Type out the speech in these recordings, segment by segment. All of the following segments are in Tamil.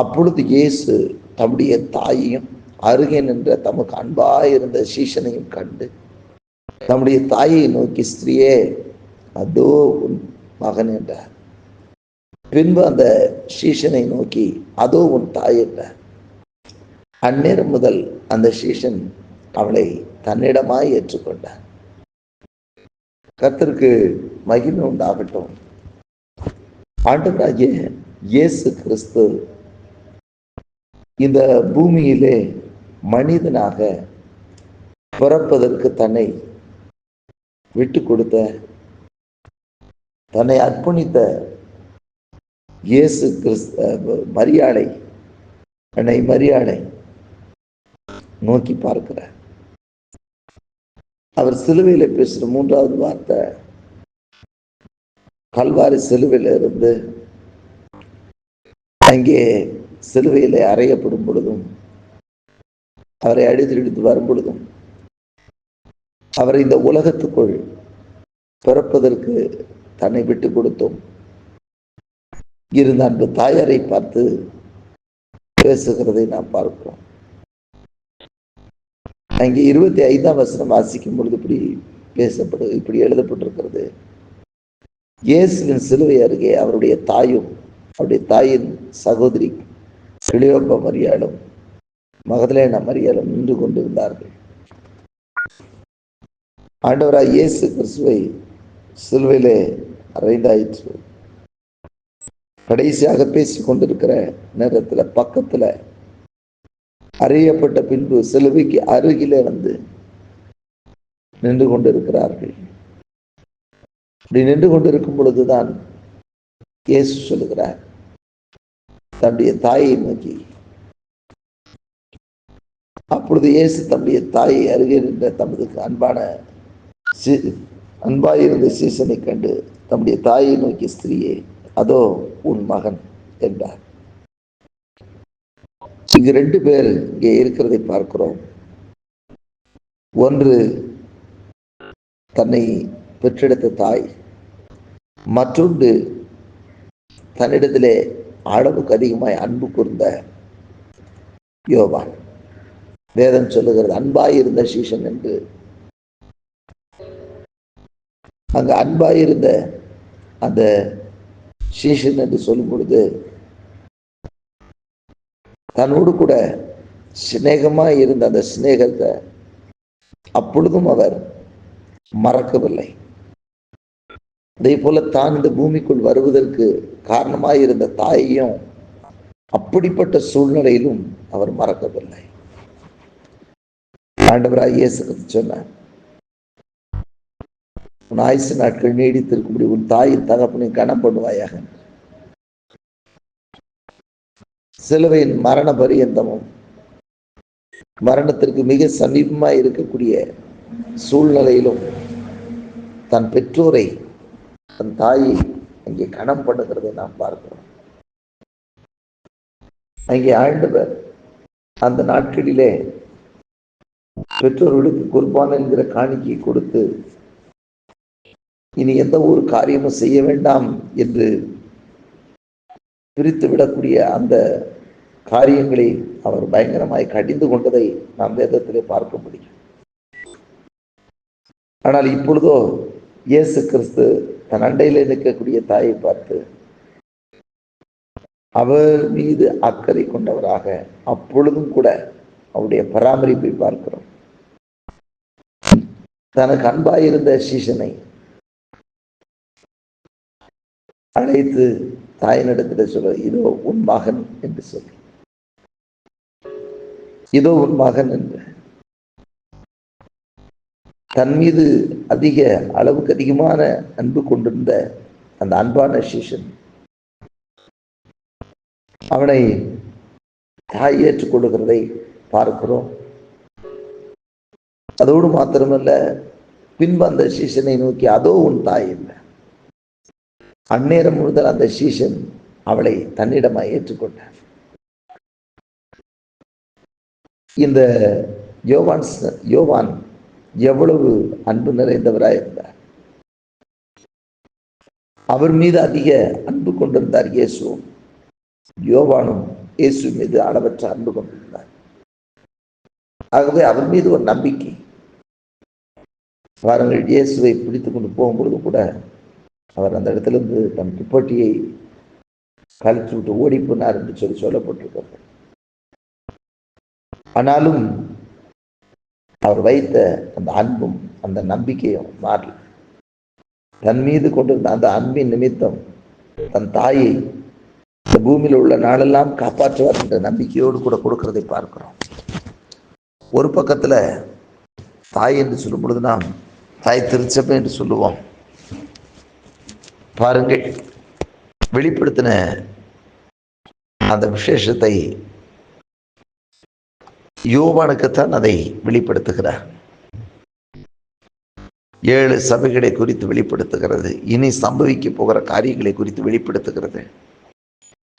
அப்பொழுது இயேசு தம்முடைய தாயையும் அருகே நின்ற தமக்கு அன்பாயிருந்த சீஷனையும் கண்டு தம்முடைய தாயை நோக்கி ஸ்திரியே அதோ உன் மகன் என்றார். பின்பு அந்த சீஷனை நோக்கி அதோ உன் தாய் என்றார். அந்நேரம் முதல் அந்த சீஷன் அவளை தன்னிடமாய் ஏற்றுக்கொண்டார் கர்த்தருக்கு மகிமை உண்டாகட்டும். ஆண்டவராகிய இயேசு கிறிஸ்து இந்த பூமியிலே மனிதனாக பிறப்பதற்கு தன்னை விட்டு கொடுத்த தன்னை அர்ப்பணித்த இயேசு கிறிஸ்த மரியாதை அன்னை மரியாதை நோக்கி பார்க்கிறார். அவர் சிலுவையில் பேசுகிற மூன்றாவது வார்த்தை கல்வாரி சிலுவையில் இருந்து அங்கே சிலுவையில் அறையப்படும் பொழுதும் அவரை அடித்து இழுத்து வரும் பொழுதும் அவரை இந்த உலகத்துக்குள் பிறப்பதற்கு தன்னை விட்டு கொடுத்தோம். இருந்த அன்பு தாயாரை பார்த்து பேசுகிறதை நாம் பார்க்கிறோம் அங்கே இருபத்தி ஐந்தாம் வசனம் வாசிக்கும் பொழுது இப்படி பேசப்படு இப்படி எழுதப்பட்டிருக்கிறது. இயேசுவின் சிலுவை அருகே அவருடைய தாயும் அவருடைய தாயின் சகோதரி கிளியோப்ப மரியாளும் மகதலேன மரியாளும் நின்று கொண்டிருந்தார்கள். ஆண்டவராய் இயேசு கிறிஸ்துவை சிலுவையிலே அறைந்தாயிற்று. கடைசியாக பேசி கொண்டிருக்கிற நேரத்தில் பக்கத்தில் அறியப்பட்ட பின்பு சிலுவைக்கு அருகிலே வந்து நின்று கொண்டிருக்கிறார்கள். இப்படி நின்று கொண்டிருக்கும் பொழுதுதான் இயேசு சொல்லுகிறார். தன்னுடைய தாயை நோக்கி. அப்பொழுது இயேசு தன்னுடைய தாயை அருகே நின்ற தமது அன்பான அன்பாயிருந்த சீசனை கண்டு தம்முடைய தாயை நோக்கி ஸ்திரீயே அதோ உன் மகன் என்றார். இங்கு ரெண்டு பேர் இங்கே இருக்கிறதை பார்க்கிறோம். ஒன்று தன்னை பெற்றெடுத்த தாய் மற்றொன்று தன்னிடத்திலே அளவுக்கு அதிகமாய் அன்பு கூர்ந்த யோவான். வேதம் சொல்லுகிறது அன்பாயிருந்த சீசன் என்று. அங்கு அன்பாயிருந்த அந்த சீசன் என்று சொல்லும் பொழுது தன்னோடு கூட சிநேகமாக இருந்த அந்த சிநேகத்தை அப்பொழுதும் அவர் மறக்கவில்லை. அதே போல தான் இந்த பூமிக்குள் வருவதற்கு காரணமாயிருந்த தாயையும் அப்படிப்பட்ட சூழ்நிலையிலும் அவர் மறக்கவில்லை. ஆண்டவராக இயேசு சொன்னார் உன் ஆயுசு நாட்கள் நீடித்திருக்கும்படி உன் தாயின் தகப்பனை கனம் பண்ணுவாயாக. சிலுவையின் மரண பரியந்தமும் மரணத்திற்கு மிக சமீபமாக இருக்கக்கூடிய சூழ்நிலையிலும் தன் பெற்றோரை தன் தாயை அங்கே கணம் பண்ணுகிறதை நாம் பார்க்கிறோம். அங்கே ஆண்டவர் அந்த நாட்களிலே பெற்றோர்களுக்கு குர்பான் என்கிற காணிக்கை கொடுத்து இனி எந்த ஒரு காரியமும் செய்ய வேண்டாம் என்று பிரித்து விடக்கூடிய அந்த காரியங்களை அவர் பயங்கரமாய் கடிந்து கொண்டதை நாம் வேதத்திலே பார்க்க முடியும். ஆனால் இப்பொழுதோ இயேசு கிறிஸ்து தன் அண்டையில் நிற்கக்கூடிய தாயை பார்த்து அவர் மீது அக்கறை கொண்டவராக அப்பொழுதும் கூட அவருடைய பராமரிப்பை பார்க்கிறோம். தனக்கு அன்பாயிருந்த சீசனை அழைத்து தாயினிடத்தில் சொல்ல இதோ உன் மகன் என்று சொல்லி. இதோ உன் மகன் என்று. தன் மீது அதிக அளவுக்கு அதிகமான அன்பு கொண்டிருந்த அந்த அன்பான சிஷன். அவனை தாய் ஏற்றுக்கொள்ளுகிறதை பார்க்கிறோம். அதோடு மாத்திரமல்ல பின்பு அந்த சீசனை நோக்கி அதோ உன் தாய் என்ன? அந்நேரம் முழுதல் அந்த சீசன் அவளை தன்னிடமாய் ஏற்றுக்கொண்டார் இந்த யோவான் யோவான் எவ்வளவு அன்பு நிறைந்தவராய் இருந்தார். அவர் மீது அதிக அன்பு கொண்டிருந்தார் இயேசுவும் யோவானும் இயேசு மீது அளவற்ற அன்பு கொண்டிருந்தார். ஆகவே அவர் மீது ஒரு நம்பிக்கை. பாருங்கள் இயேசுவை பிடித்து கொண்டு போகும்பொழுது கூட அவர் அந்த இடத்திலிருந்து தன் துப்பட்டியை கழித்து விட்டு ஓடி போனார் என்று சொல்லி சொல்லப்பட்டிருக்கிறார் ஆனாலும் அவர் வைத்த அந்த அன்பும் அந்த நம்பிக்கையும் மாறல. தன் மீது கொண்டிருந்த அந்த அன்பின் நிமித்தம் தன் தாயை இந்த பூமியில் உள்ள நாளெல்லாம் காப்பாற்றுவார் என்ற நம்பிக்கையோடு கூட கொடுக்கிறதை பார்க்கிறோம். ஒரு பக்கத்துல தாய் என்று சொல்லும் பொழுது நாம் தாய் திருச்சபை என்று சொல்லுவோம். பாருங்கள் வெளிப்படுத்தின அந்த விசேஷத்தை யோவானுக்குத்தான் அதை வெளிப்படுத்துகிறார். ஏழு சபைகளை குறித்து வெளிப்படுத்துகிறது. இனி சம்பவிக்க போகிற காரியங்களை குறித்து வெளிப்படுத்துகிறது.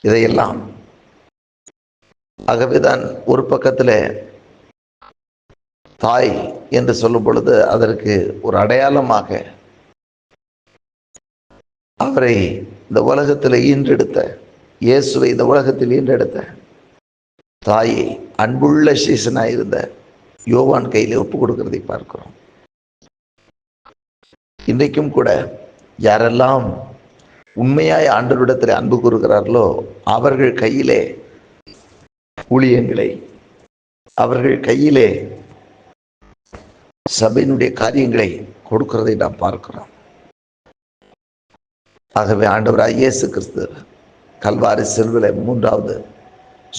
இதையெல்லாம் ஆகவேதான் ஒரு பக்கத்தில் தாய் என்று சொல்லும் பொழுது அதற்கு ஒரு அடையாளமாக அவரை இந்த உலகத்தில் ஈன்றெடுத்த இயேசுவை இந்த உலகத்தில் ஈன்றெடுத்த தாயை அன்புள்ள சீசனாக இருந்த யோவான் கையில் ஒப்பு கொடுக்கிறதை பார்க்கிறோம். இன்றைக்கும் கூட யாரெல்லாம் உண்மையாய் ஆண்டவரிடத்தில் அன்பு கூறுகிறார்களோ அவர்கள் கையிலே ஊழியங்களை அவர்கள் கையிலே சபையினுடைய காரியங்களை கொடுக்கிறதை நாம் பார்க்கிறோம். ஆகவே ஆண்டவராய் இயேசு கிறிஸ்து கல்வாரி செல்வில மூன்றாவது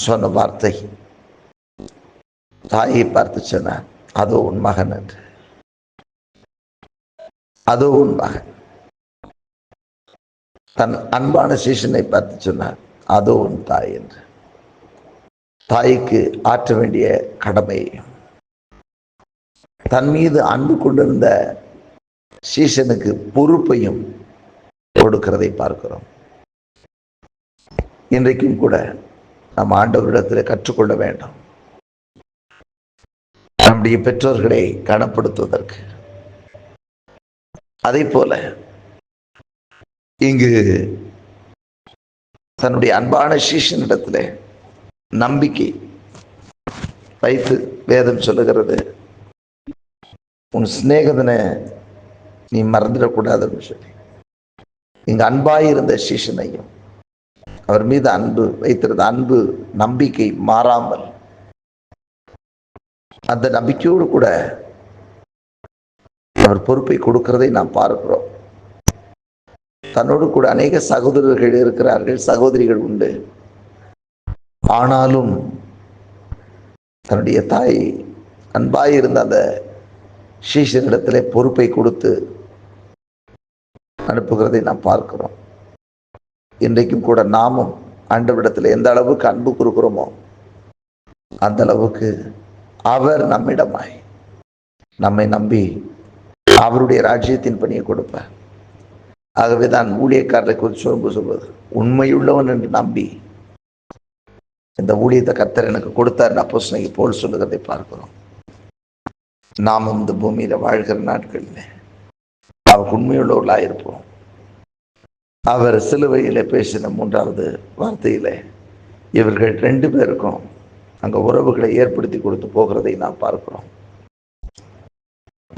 சொன்ன வார்த்தை. தாயை பார்த்து சொன்னார் அதோ உன் மகன் என்று. அதோ உன் மகன். தன் அன்பான சீசனை பார்த்து சொன்னார் அதோ உன் தாய் என்று. தாய்க்கு ஆற்ற வேண்டிய கடமை. தன் மீது அன்பு கொண்டிருந்த சீசனுக்கு பொறுப்பையும் கொடுக்கிறதை பார்க்கிறோம். இன்றைக்கும் கூட நம் ஆண்டவரிடத்தில் கற்றுக்கொள்ள வேண்டும். நம்முடைய பெற்றோர்களை கனப்படுத்துவதற்கு. அதே போல இங்கு தன்னுடைய அன்பான சீஷனிடத்தில் நம்பிக்கை வைத்து வேதம் சொல்லுகிறது. உன் சிநேகதனை நீ மறந்துடக்கூடாதுன்னு சொல்லி. இங்கு அன்பாயிருந்த சீஷனையும் அவர் மீது அன்பு வைத்திருந்த அன்பு நம்பிக்கை மாறாமல் அந்த நம்பிக்கையோடு கூட அவர் பொறுப்பை கொடுக்கிறதை நாம் பார்க்கிறோம். தன்னோடு கூட அநேக சகோதரர்கள் இருக்கிறார்கள் சகோதரிகள் உண்டு. ஆனாலும் தன்னுடைய தாய் அன்பாயிருந்த அந்த சீஷனிடத்திலே பொறுப்பை கொடுத்து அனுப்புகிறதை நாம் பார்க்கிறோம். இன்றைக்கும் கூட நாமும் ஆண்டவிடத்தில் எந்த அளவுக்கு அன்பு கொடுக்குறோமோ அந்த அளவுக்கு அவர் நம்மிடமாய் நம்மை நம்பி அவருடைய ராஜ்யத்தின் பணியை கொடுப்பார். ஆகவே தான் ஊழியக்காரரை குறித்து சொல்லும்போது சொல்வது உண்மையுள்ளவன் என்று நம்பி இந்த ஊழியத்தை கர்த்தர் எனக்கு கொடுத்தார் அப்போ போல் சொல்லுகிறதை பார்க்கிறோம். நாம் இந்த பூமியில வாழ்கிற நாட்களில் அவருக்கு உண்மையுள்ளவர்களாக இருப்போம் அவர் சிலுவையில் பேசின மூன்றாவது வார்த்தையில இவர்கள் ரெண்டு பேருக்கும் அங்க உறவுகளை ஏற்படுத்தி கொடுத்து போகிறதை நாம் பார்க்கிறோம்.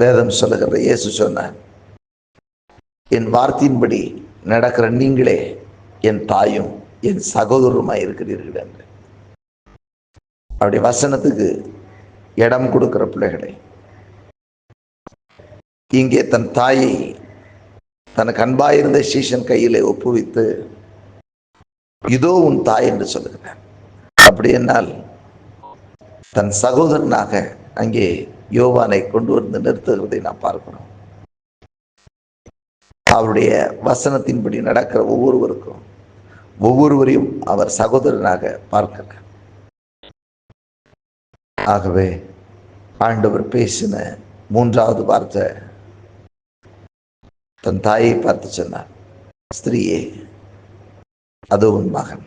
வேதம் சொல்லுகிற இயேசு சொன்ன என் வார்த்தையின்படி நடக்கிற நீங்களே என் தாயும் என் சகோதரருமாய் இருக்கிறீர்கள் என்று. அப்படி வசனத்துக்கு இடம் கொடுக்கிற பிள்ளைகளை இங்கே தன் தாயை தனக்கு அன்பாயிருந்த சீசன் கையிலே ஒப்புவித்து இதோ உன் தாய் என்று சொல்லுகிறார். அப்படி என்னால் தன் சகோதரனாக அங்கே யோவானை கொண்டு வந்து நிறுத்துகிறதை நாம் பார்க்கிறோம். அவருடைய வசனத்தின்படி நடக்கிற ஒவ்வொருவருக்கும் ஒவ்வொருவரையும் அவர் சகோதரனாக பார்க்கிறார். ஆகவே ஆண்டவர் பேசின மூன்றாவது வார்த்தை தன் தாயை பார்த்து சொன்னார். ஸ்திரீயே அதோ உன் மகன்.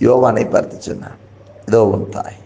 யோவானை பார்த்து சொன்னார். இதோ உன் தாய்.